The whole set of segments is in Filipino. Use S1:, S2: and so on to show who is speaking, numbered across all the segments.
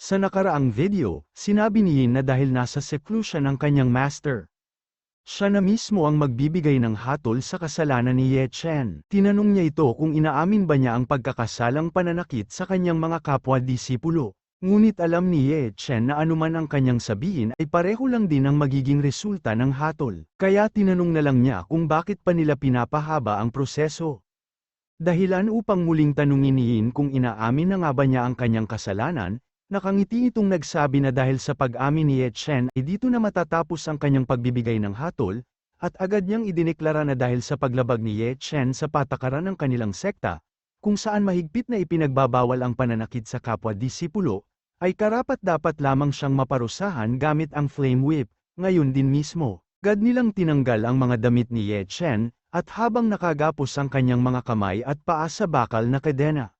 S1: Sa nakaraang video, sinabi ni Yin na dahil nasa seclusion ang kanyang master. Siya na mismo ang magbibigay ng hatol sa kasalanan ni Ye Chen. Tinanong niya ito kung inaamin ba niya ang pagkakasalang pananakit sa kanyang mga kapwa-disipulo. Ngunit alam ni Ye Chen na anuman ang kanyang sabihin ay pareho lang din ang magiging resulta ng hatol. Kaya tinanong na lang niya kung bakit pa nila pinapahaba ang proseso. Dahilan upang muling tanungin ni Yin kung inaamin na nga ba niya ang kanyang kasalanan, nakangiti itong nagsabi na dahil sa pag-amin ni Ye Chen ay dito na matatapos ang kanyang pagbibigay ng hatol, at agad niyang idineklara na dahil sa paglabag ni Ye Chen sa patakaran ng kanilang sekta, kung saan mahigpit na ipinagbabawal ang pananakit sa kapwa-disipulo, ay karapat-dapat lamang siyang maparusahan gamit ang flame whip, ngayon din mismo. Gad nilang tinanggal ang mga damit ni Ye Chen, at habang nakagapos ang kanyang mga kamay at paa sa bakal na kadena.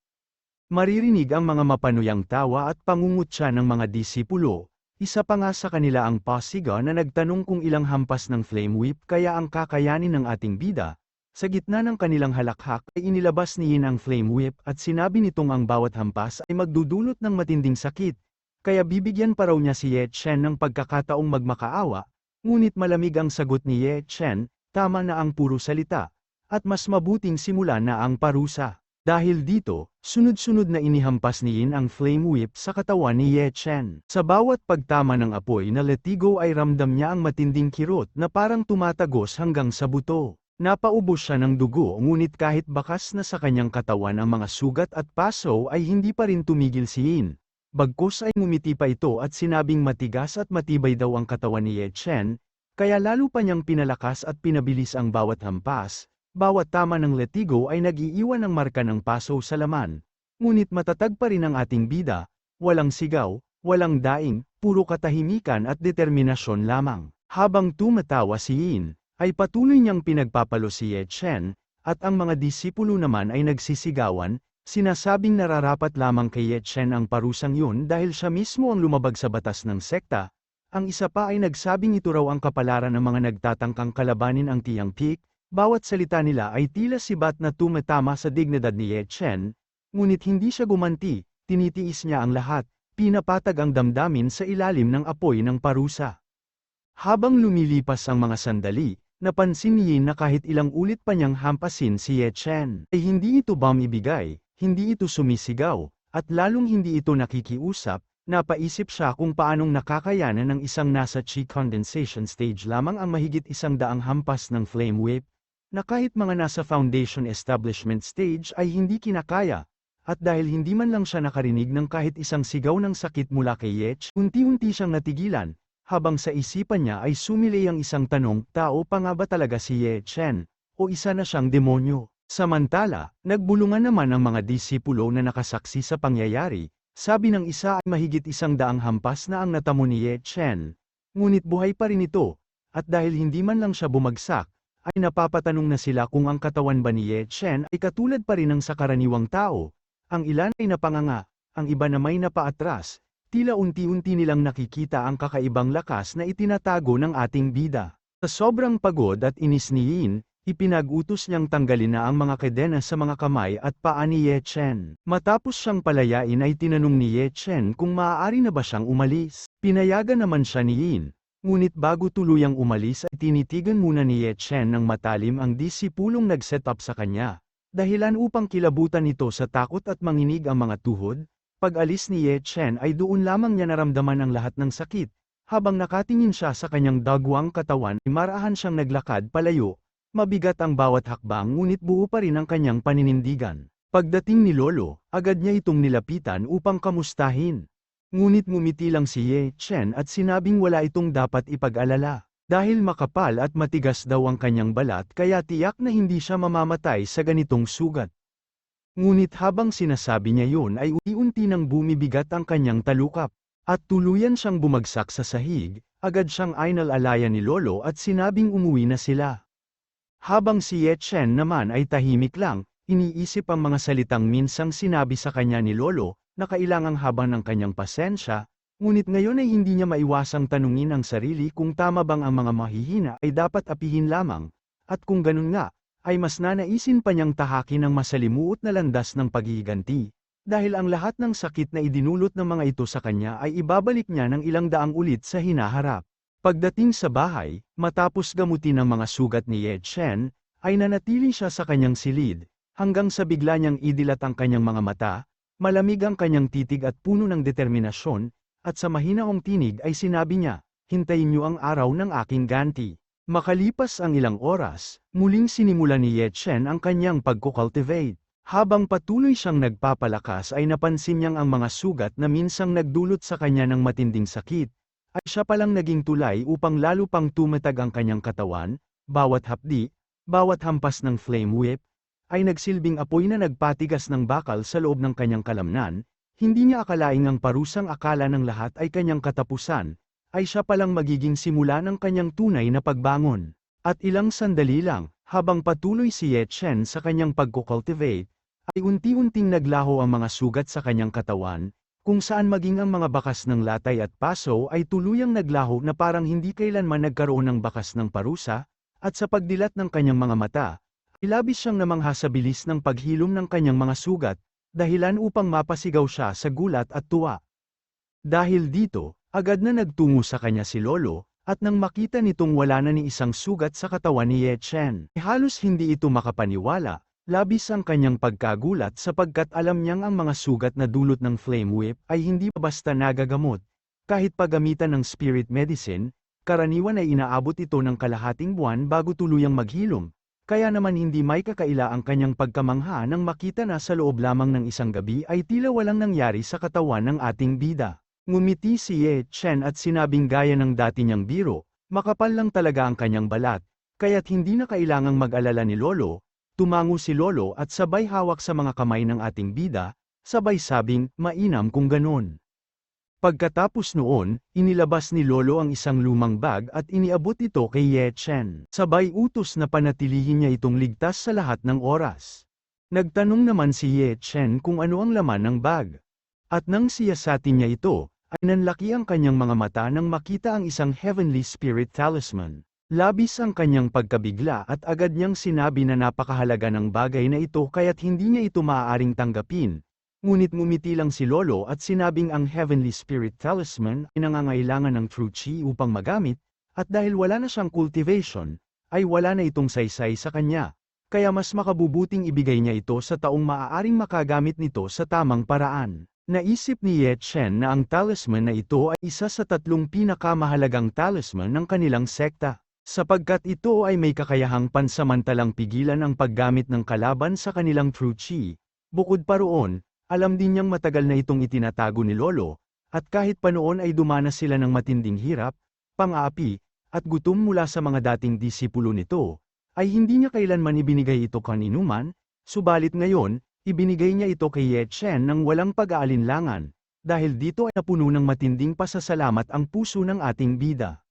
S1: Maririnig ang mga mapanuyang tawa at pangungutya ng mga disipulo, isa pa nga sa kanila ang pasiga na nagtanong kung ilang hampas ng flame whip kaya ang kakayanin ng ating bida. Sa gitna ng kanilang halakhak ay inilabas ni Yin ang flame whip at sinabi nitong ang bawat hampas ay magdudulot ng matinding sakit, kaya bibigyan pa raw niya si Ye Chen ng pagkakataong magmakaawa, ngunit malamig ang sagot ni Ye Chen, tama na ang puro salita, at mas mabuting simula na ang parusa. Dahil dito, sunod-sunod na inihampas ni Yin ang flame whip sa katawan ni Ye Chen. Sa bawat pagtama ng apoy na letigo ay ramdam niya ang matinding kirot na parang tumatagos hanggang sa buto. Napaubos siya ng dugo ngunit kahit bakas na sa kanyang katawan ang mga sugat at paso ay hindi pa rin tumigil si Yin. Bagkus ay ngumiti pa ito at sinabing matigas at matibay daw ang katawan ni Ye Chen, kaya lalo pa niyang pinalakas at pinabilis ang bawat hampas, bawat tama ng letigo ay nag-iiwan ng marka ng paso sa laman. Ngunit matatag pa rin ang ating bida, walang sigaw, walang daing, puro katahimikan at determinasyon lamang. Habang tumatawa si Yin, ay patuloy niyang pinagpapalo si Ye Chen, at ang mga disipulo naman ay nagsisigawan, sinasabing nararapat lamang kay Ye Chen ang parusang yun dahil siya mismo ang lumabag sa batas ng sekta, ang isa pa ay nagsabing ito raw ang kapalaran ng mga nagtatangkang kalabanin ang Tiang Peak, bawat salita nila ay tila sibat na tumatama sa dignidad ni Ye Chen, ngunit hindi siya gumanti, tinitiis niya ang lahat, pinapatag ang damdamin sa ilalim ng apoy ng parusa. Habang lumilipas ang mga sandali, napansin ni Yin na kahit ilang ulit pa niyang hampasin si Ye Chen, ay hindi ito bam ibigay, hindi ito sumisigaw, at lalong hindi ito nakikiusap, napaisip siya kung paanong nakakayanan ng isang nasa chi condensation stage lamang ang mahigit isang daang hampas ng flame whip, na kahit mga nasa foundation establishment stage ay hindi kinakaya, at dahil hindi man lang siya nakarinig ng kahit isang sigaw ng sakit mula kay Yech, unti-unti siyang natigilan, habang sa isipan niya ay sumili ang isang tanong, tao pa nga ba talaga si Ye Chen, o isa na siyang demonyo? Samantala, nagbulungan naman ang mga disipulo na nakasaksi sa pangyayari, sabi ng isa ay mahigit isang daang hampas na ang natamo ni Ye Chen. Ngunit buhay pa rin ito, at dahil hindi man lang siya bumagsak, ay napapatanong na sila kung ang katawan ba ni Ye Chen ay katulad pa rin ng sa karaniwang tao. Ang ilan ay napanganga, ang iba na may napaatras, tila unti-unti nilang nakikita ang kakaibang lakas na itinatago ng ating bida. Sa sobrang pagod at inis ni Yin, ipinag-utos niyang tanggalin na ang mga kadena sa mga kamay at paa ni Ye Chen. Matapos siyang palayain ay tinanong ni Ye Chen kung maaari na ba siyang umalis. Pinayagan naman siya ni Yin. Ngunit bago tuluyang umalis ay tinitigan muna ni Ye Chen ng matalim ang disipulong nag-set up sa kanya. Dahilan upang kilabutan ito sa takot at manginig ang mga tuhod, pag-alis ni Ye Chen ay doon lamang niya naramdaman ang lahat ng sakit, habang nakatingin siya sa kanyang dagwang katawan ay marahan siyang naglakad palayo, mabigat ang bawat hakbang ngunit buo pa rin ang kanyang paninindigan. Pagdating ni Lolo, agad niya itong nilapitan upang kamustahin. Ngunit ngumiti lang si Ye Chen at sinabing wala itong dapat ipag-alala. Dahil makapal at matigas daw ang kanyang balat kaya tiyak na hindi siya mamamatay sa ganitong sugat. Ngunit habang sinasabi niya yun ay unti-unti nang bumibigat ang kanyang talukap, at tuluyan siyang bumagsak sa sahig, agad siyang ainal-alaya ni Lolo at sinabing umuwi na sila. Habang si Ye Chen naman ay tahimik lang, iniisip ang mga salitang minsang sinabi sa kanya ni Lolo, na kailangang habang ng kanyang pasensya, ngunit ngayon ay hindi niya maiwasang tanungin ang sarili kung tama bang ang mga mahihina ay dapat apihin lamang, at kung ganun nga, ay mas nanaisin pa niyang tahakin ang masalimuot na landas ng paghihiganti. dahil ang lahat ng sakit na idinulot ng mga ito sa kanya ay ibabalik niya ng ilang daang ulit sa hinaharap. Pagdating sa bahay, matapos gamutin ang mga sugat ni Ye Chen, ay nanatili siya sa kanyang silid, hanggang sa bigla niyang idilat ang kanyang mga mata, malamig ang kanyang titig at puno ng determinasyon, at sa mahinaong tinig ay sinabi niya, hintayin niyo ang araw ng aking ganti. Makalipas ang ilang oras, muling sinimula ni Ye Chen ang kanyang pagkukultivate. Habang patuloy siyang nagpapalakas ay napansin niyang ang mga sugat na minsang nagdulot sa kanya ng matinding sakit, ay siya palang naging tulay upang lalo pang tumatag ang kanyang katawan, bawat hapdi, bawat hampas ng flame whip, ay nagsilbing apoy na nagpatigas ng bakal sa loob ng kanyang kalamnan, hindi niya akalaing ang parusang akala ng lahat ay kanyang katapusan, ay siya palang magiging simula ng kanyang tunay na pagbangon. At ilang sandali lang, habang patuloy si Ye Chen sa kanyang pagkukultivate, ay unti-unting naglaho ang mga sugat sa kanyang katawan, kung saan maging ang mga bakas ng latay at paso ay tuluyang naglaho na parang hindi kailanman nagkaroon ng bakas ng parusa, at sa pagdilat ng kanyang mga mata, ilabis siyang namangha sa bilis ng paghilom ng kanyang mga sugat, dahilan upang mapasigaw siya sa gulat at tuwa. Dahil dito, agad na nagtungo sa kanya si Lolo, at nang makita nitong wala na ni isang sugat sa katawan ni Ye Chen, halos hindi ito makapaniwala, Labis ang kanyang pagkagulat sapagkat alam niyang ang mga sugat na dulot ng flame whip ay hindi basta nagagamot. Kahit paggamitan ng spirit medicine, karaniwan ay inaabot ito ng kalahating buwan bago tuluyang maghilom. Kaya naman hindi may kakaila ang kanyang pagkamangha nang makita na sa loob lamang ng isang gabi ay tila walang nangyari sa katawan ng ating bida. Ngumiti si Ye Chen at sinabing gaya ng dati niyang biro, makapal lang talaga ang kanyang balat, kaya't hindi na kailangang mag-alala ni Lolo, Tumango si Lolo at sabay hawak sa mga kamay ng ating bida, sabay sabing, mainam kung ganon. Pagkatapos noon, inilabas ni Lolo ang isang lumang bag at iniabot ito kay Ye Chen. Sabay utos na panatilihin niya itong ligtas sa lahat ng oras. Nagtanong naman si Ye Chen kung ano ang laman ng bag. At nang siyasatin niya ito, ay nanlaki ang kanyang mga mata nang makita ang isang heavenly spirit talisman. Labis ang kanyang pagkabigla at agad niyang sinabi na napakahalaga ng bagay na ito kaya't hindi niya ito maaaring tanggapin. Ngunit ngumiti lang si Lolo at sinabing ang Heavenly Spirit Talisman ay nangangailangan ng true chi upang magamit, at dahil wala na siyang cultivation, ay wala na itong saysay sa kanya. Kaya mas makabubuting ibigay niya ito sa taong maaaring makagamit nito sa tamang paraan. Naisip ni Ye Chen na ang talisman na ito ay isa sa tatlong pinakamahalagang talisman ng kanilang sekta. Sapagkat ito ay may kakayahang pansamantalang pigilan ang paggamit ng kalaban sa kanilang true chi. Bukod pa roon, alam din niyang matagal na itong itinatago ni Lolo, at kahit pa noon ay dumanas sila ng matinding hirap, pang-aapi, at gutom mula sa mga dating disipulo nito, ay hindi niya kailanman ibinigay ito kaninuman, subalit ngayon, ibinigay niya ito kay Ye Chen ng walang pag-aalinlangan, dahil dito ay napuno ng matinding pasasalamat ang puso ng ating bida.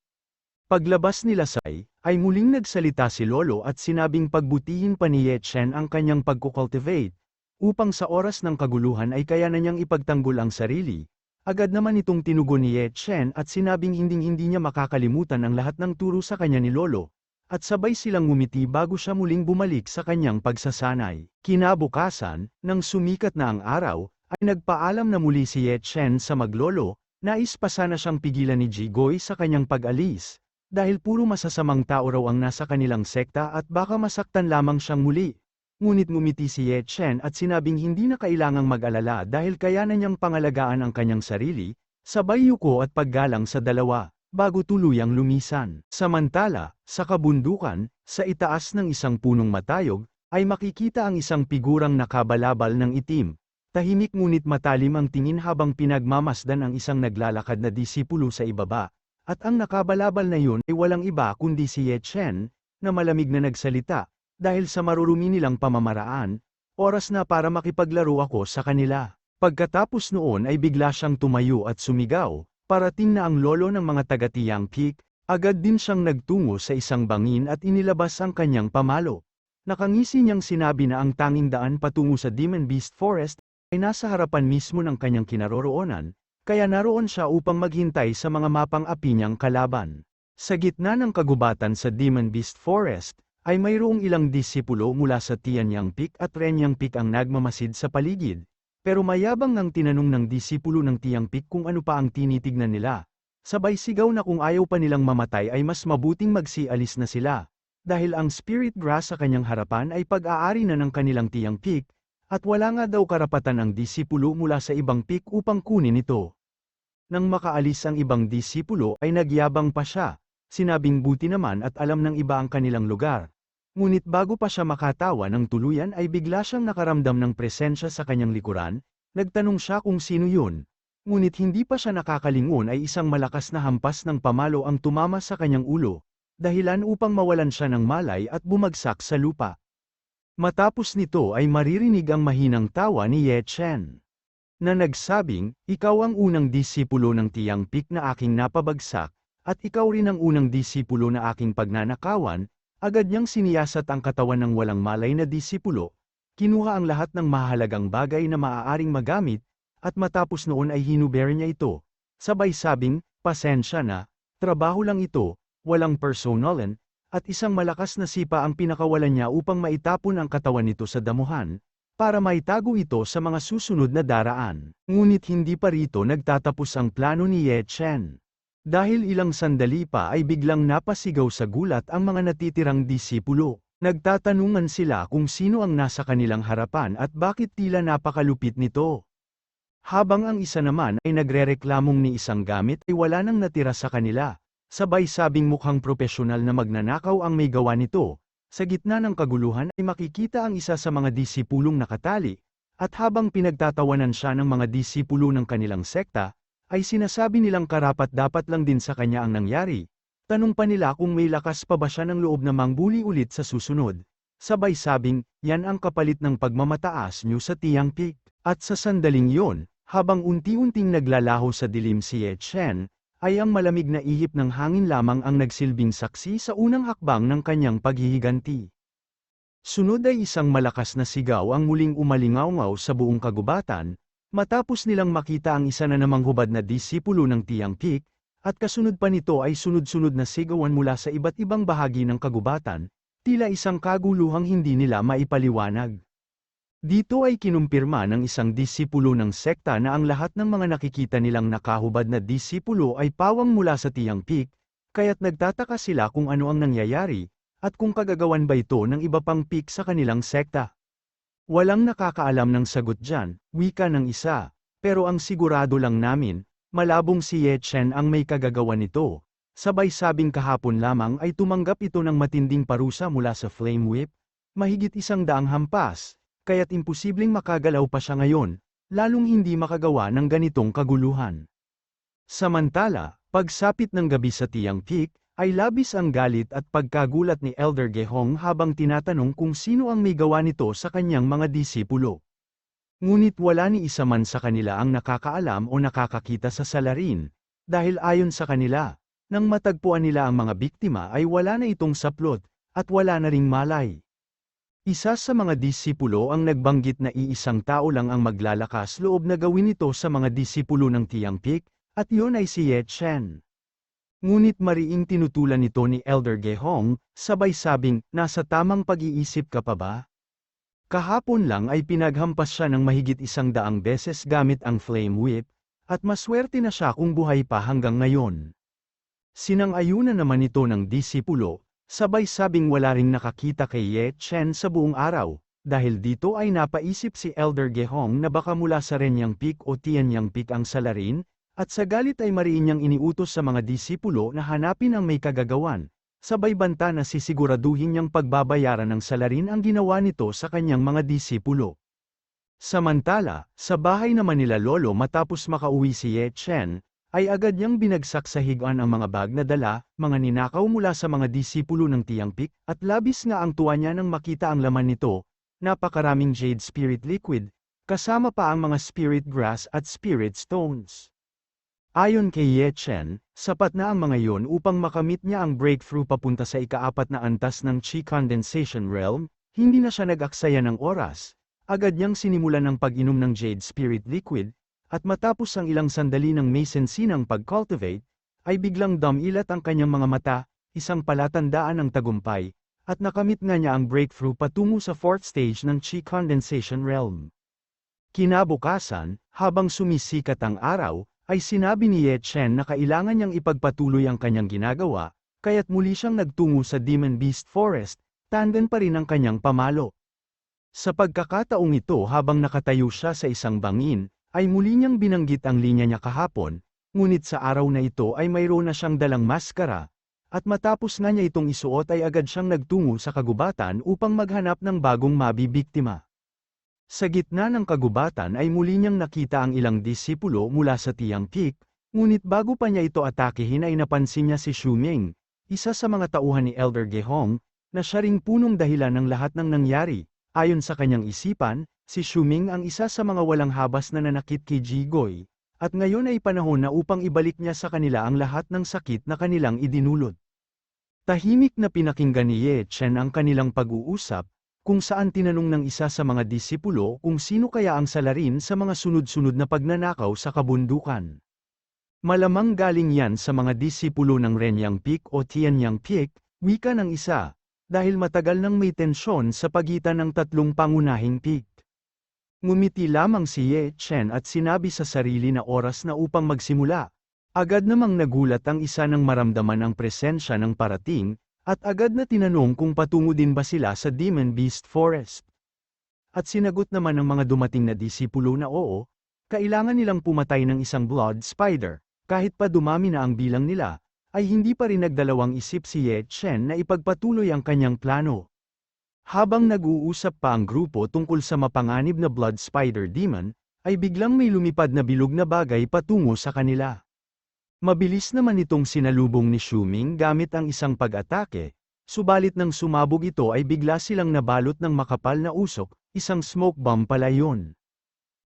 S1: Paglabas nila Sai, ay muling nagsalita si Lolo at sinabing pagbutihin pa ni Ye Chen ang kanyang pagkukultivate, upang sa oras ng kaguluhan ay kaya na niyang ipagtanggol ang sarili. Agad naman itong tinugon ni Ye Chen at sinabing hinding-hindi niya makakalimutan ang lahat ng turo sa kanya ni Lolo, at sabay silang ngumiti bago siya muling bumalik sa kanyang pagsasanay. Kinabukasan, nang sumikat na ang araw, ay nagpaalam na muli si Ye Chen sa maglolo, nais pa sana siyang pigilan ni Jigoy sa kanyang pag-alis, dahil puro masasamang tao raw ang nasa kanilang sekta at baka masaktan lamang siyang muli. Ngunit ngumiti si Ye Chen at sinabing hindi na kailangang mag-alala dahil kaya na niyang pangalagaan ang kanyang sarili, sabay yuko at paggalang sa dalawa, bago tuluyang lumisan. Samantala, sa kabundukan, sa itaas ng isang punong matayog, ay makikita ang isang figurang nakabalabal ng itim. Tahimik ngunit matalim ang tingin habang pinagmamasdan ang isang naglalakad na disipulo sa ibaba, at ang nakabalabal na yun ay walang iba kundi si Ye Chen, na malamig na nagsalita, dahil sa marurumi nilang pamamaraan, oras na para makipaglaro ako sa kanila. Pagkatapos noon ay bigla siyang tumayo at sumigaw, parating na ang lolo ng mga taga-tiyang peak, agad din siyang nagtungo sa isang bangin at inilabas ang kanyang pamalo. Nakangisi niyang sinabi na ang tanging daan patungo sa Demon Beast Forest ay nasa harapan mismo ng kanyang kinaroroonan, kaya naroon siya upang maghintay sa mga mapang api niyang kalaban. Sa gitna ng kagubatan sa Demon Beast Forest, ay mayroong ilang disipulo mula sa Tianyang Peak at Renyang Peak ang nagmamasid sa paligid. pero mayabang ngang tinanong ng disipulo ng Tiangpik kung ano pa ang tinitignan nila. Sabay sigaw na kung ayaw pa nilang mamatay ay mas mabuting magsialis na sila. Dahil ang spirit grass sa kanyang harapan ay pag-aari na ng kanilang Tiangpik, at wala nga daw karapatan ang disipulo mula sa ibang pik upang kunin ito. Nang makaalis ang ibang disipulo ay nagyabang pa siya, sinabing buti naman at alam ng iba ang kanilang lugar. Ngunit bago pa siya makatawa ng tuluyan ay bigla siyang nakaramdam ng presensya sa kanyang likuran, nagtanong siya kung sino yun. Ngunit hindi pa siya nakakalingon ay isang malakas na hampas ng pamalo ang tumama sa kanyang ulo, dahilan upang mawalan siya ng malay at bumagsak sa lupa. Matapos nito ay maririnig ang mahinang tawa ni Ye Chen. Na nagsabing, ikaw ang unang disipulo ng tiyang pik na aking napabagsak, at ikaw rin ang unang disipulo na aking pagnanakawan, agad niyang siniyasat ang katawan ng walang malay na disipulo, kinuha ang lahat ng mahalagang bagay na maaaring magamit, at matapos noon ay hinuber niya ito, sabay sabing, pasensya na, trabaho lang ito, walang personalan, at isang malakas na sipa ang pinakawalan niya upang maitapon ang katawan nito sa damuhan, para maitago ito sa mga susunod na daraan. Ngunit hindi pa rito nagtatapos ang plano ni Ye Chen. Dahil ilang sandali pa ay biglang napasigaw sa gulat ang mga natitirang disipulo. Nagtatanungan sila kung sino ang nasa kanilang harapan at bakit tila napakalupit nito. Habang ang isa naman ay nagrereklamong ni isang gamit ay wala nang natira sa kanila, Sabay sabing mukhang propesyonal na magnanakaw ang may gawa nito. Sa gitna ng kaguluhan ay makikita ang isa sa mga disipulong nakatali, at habang pinagtatawanan siya ng mga disipulo ng kanilang sekta, ay sinasabi nilang karapat dapat lang din sa kanya ang nangyari. Tanong pa nila kung may lakas pa ba siya ng loob na mangbuli ulit sa susunod. Sabay sabing, yan ang kapalit ng pagmamataas niyo sa tiyang pik. At sa sandaling yon, habang unti-unting naglalaho sa dilim si Ye Chen, ay ang malamig na ihip ng hangin lamang ang nagsilbing saksi sa unang hakbang ng kanyang paghihiganti. Sunod ay isang malakas na sigaw ang muling umalingaw sa buong kagubatan, matapos nilang makita ang isa na namang hubad na disipulo ng Tiang Pik, at kasunod pa nito ay sunod-sunod na sigawan mula sa iba't ibang bahagi ng kagubatan, tila isang kaguluhang hindi nila maipaliwanag. Dito ay kinumpirma ng isang disipulo ng sekta na ang lahat ng mga nakikita nilang nakahubad na disipulo ay pawang mula sa tiyang pik, kaya't nagtataka sila kung ano ang nangyayari, at kung kagagawan ba ito ng iba pang pik sa kanilang sekta. Walang nakakaalam ng sagot dyan, wika ng isa, pero ang sigurado lang namin, malabong si Ye Chen ang may kagagawan nito. Sabay sabing kahapon lamang ay tumanggap ito ng matinding parusa mula sa Flame Whip, mahigit isang daang hampas, kaya't imposibleng makagalaw pa siya ngayon, lalong hindi makagawa ng ganitong kaguluhan. Samantala, pagsapit ng gabi sa Tiang Peak, ay labis ang galit at pagkagulat ni Elder Gehong habang tinatanong kung sino ang may gawa nito sa kanyang mga disipulo. Ngunit wala ni isa man sa kanila ang nakakaalam o nakakakita sa salarin, dahil ayon sa kanila, nang matagpuan nila ang mga biktima ay wala na itong saplot, at wala na ring malay. Isa sa mga disipulo ang nagbanggit na iisang tao lang ang maglalakas loob na gawin ito sa mga disipulo ng Tiangpik, at yun ay si Ye Chen. Ngunit mariing tinutulan nito ni Elder Gehong, sabay sabing, nasa tamang pag-iisip ka pa ba? Kahapon lang ay pinaghampas siya ng mahigit isang daang beses gamit ang flame whip, at maswerte na siya kung buhay pa hanggang ngayon. Sinang-ayunan naman ito ng disipulo, Sabay sabing wala ring nakakita kay Ye Chen sa buong araw, dahil dito ay napaisip si Elder Gehong na baka mula sa Renyang Peak o Tianyang Peak ang salarin, at sa galit ay mariin niyang iniutos sa mga disipulo na hanapin ang may kagagawan. Sabay banta na sisiguraduhin niyang pagbabayaran ng salarin ang ginawa nito sa kanyang mga disipulo. Samantala, sa bahay naman nila Lolo matapos makauwi si Ye Chen, ay agad niyang binagsak sa higuan ang mga bag na dala, mga ninakaw mula sa mga disipulo ng Tiangpik, at labis nga ang tuwa niya nang makita ang laman nito, napakaraming jade spirit liquid, kasama pa ang mga spirit grass at spirit stones. Ayon kay Ye Chen, sapat na ang mga yon upang makamit niya ang breakthrough papunta sa ikaapat na antas ng Chi Condensation Realm, hindi na siya nag-aksaya ng oras, agad niyang sinimulan ng pag-inom ng jade spirit liquid, at matapos ang ilang sandali ng may sensinang pag-cultivate, ay biglang damilat ang kanyang mga mata, isang palatandaan ng tagumpay, at nakamit nga niya ang breakthrough patungo sa fourth stage ng Chi Condensation Realm. Kinabukasan, habang sumisikat ang araw, ay sinabi ni Ye Chen na kailangan niyang ipagpatuloy ang kanyang ginagawa, kaya't muli siyang nagtungo sa Demon Beast Forest, tanden pa rin ang kanyang pamalo. Sa pagkakataong ito habang nakatayo siya sa isang bangin, ay muli niyang binanggit ang linya niya kahapon, ngunit sa araw na ito ay mayroon na siyang dalang maskara, at matapos nga niya itong isuot ay agad siyang nagtungo sa kagubatan upang maghanap ng bagong mabibiktima. Sa gitna ng kagubatan ay muli niyang nakita ang ilang disipulo mula sa Tiang Peak, ngunit bago pa niya ito atakihin ay napansin niya si Xu Ming, isa sa mga tauhan ni Elder Gehong, na siya ring punong dahilan ng lahat ng nangyari. Ayon sa kanyang isipan, si Xu Ming ang isa sa mga walang habas na nanakit kay Jigoy, at ngayon ay panahon na upang ibalik niya sa kanila ang lahat ng sakit na kanilang idinulot. Tahimik na pinakinggan ni Ye Chen ang kanilang pag-uusap, kung saan tinanong ng isa sa mga disipulo kung sino kaya ang salarin sa mga sunod-sunod na pagnanakaw sa kabundukan. Malamang galing yan sa mga disipulo ng Renyang Peak o Tianyang Peak, wika ng isa, dahil matagal nang may tensyon sa pagitan ng tatlong pangunahing peak. Ngumiti lamang si Ye Chen at sinabi sa sarili na oras na upang magsimula. Agad namang nagulat ang isa nang maramdaman ang presensya ng parating, at agad na tinanong kung patungo din ba sila sa Demon Beast Forest. At sinagot naman ng mga dumating na disipulo na oo, kailangan nilang pumatay ng isang blood spider, kahit pa dumami na ang bilang nila, ay hindi pa rin nagdalawang isip si Ye Chen na ipagpatuloy ang kanyang plano. Habang nag-uusap pa ang grupo tungkol sa mapanganib na blood spider demon, ay biglang may lumipad na bilog na bagay patungo sa kanila. Mabilis naman itong sinalubong ni Shuming gamit ang isang pag-atake, subalit nang sumabog ito ay bigla silang nabalot ng makapal na usok, isang smoke bomb pala yun.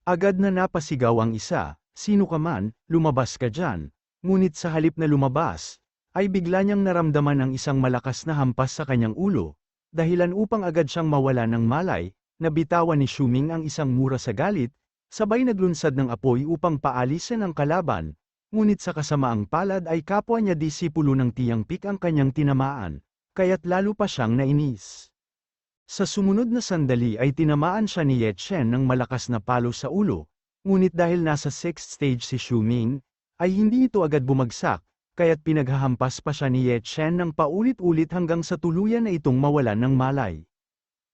S1: Agad na napasigaw ang isa, sino ka man, lumabas ka dyan, ngunit sa halip na lumabas, ay bigla niyang naramdaman ang isang malakas na hampas sa kanyang ulo, dahilan upang agad siyang mawala ng malay, nabitawan ni Shuming ang isang mura sa galit, sabay naglunsad ng apoy upang paalisin ang kalaban, Ngunit sa kasamaang palad ay kapwa niya disipulo ng tiyang pik ang kanyang tinamaan, kaya't lalo pa siyang nainis. Sa sumunod na sandali ay tinamaan siya ni Ye Chen ng malakas na palo sa ulo, ngunit dahil nasa sixth stage si Xu Ming, ay hindi ito agad bumagsak, kaya't pinaghahampas pa siya ni Ye Chen ng paulit-ulit hanggang sa tuluyan na itong mawalan ng malay.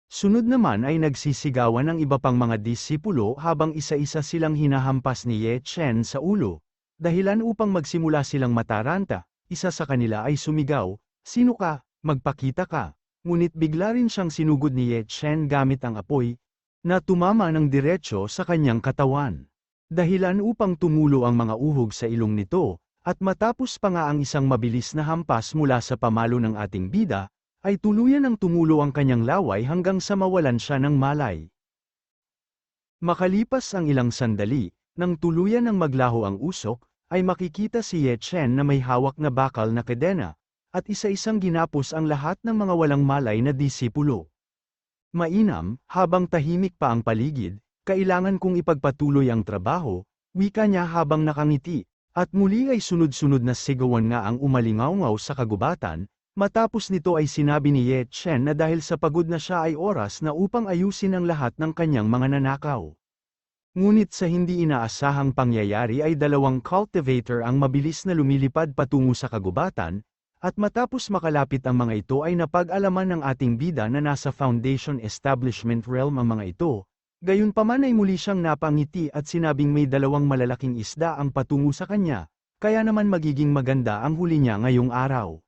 S1: Sunod naman ay nagsisigawan ng iba pang mga disipulo habang isa-isa silang hinahampas ni Ye Chen sa ulo, Dahilan upang magsimula silang mataranta, isa sa kanila ay sumigaw, Sino ka, magpakita ka. Ngunit bigla rin siyang sinugod ni Ye Chen gamit ang apoy, na tumama ng diretsyo sa kanyang katawan. Dahilan upang tumulo ang mga uhog sa ilong nito, at matapos pa nga ang isang mabilis na hampas mula sa pamalo ng ating bida, ay tuluyan ang tumulo ang kanyang laway hanggang sa mawalan siya ng malay. Makalipas ang ilang sandali, nang tuluyan ng maglaho ang usok, ay makikita si Ye Chen na may hawak na bakal na kadena, at isa-isang ginapos ang lahat ng mga walang malay na disipulo. Mainam, habang tahimik pa ang paligid, kailangan kong ipagpatuloy ang trabaho, wika niya habang nakangiti, at muli ay sunod-sunod na sigawan nga ang umalingaw sa kagubatan, matapos nito ay sinabi ni Ye Chen na dahil sa pagod na siya ay oras na upang ayusin ang lahat ng kanyang mga nanakaw. Ngunit sa hindi inaasahang pangyayari ay dalawang cultivator ang mabilis na lumilipad patungo sa kagubatan, at matapos makalapit ang mga ito ay napag-alaman ng ating bida na nasa Foundation Establishment Realm ang mga ito, gayunpaman ay muli siyang napangiti at sinabing may dalawang malalaking isda ang patungo sa kanya, kaya naman magiging maganda ang huli niya ngayong araw.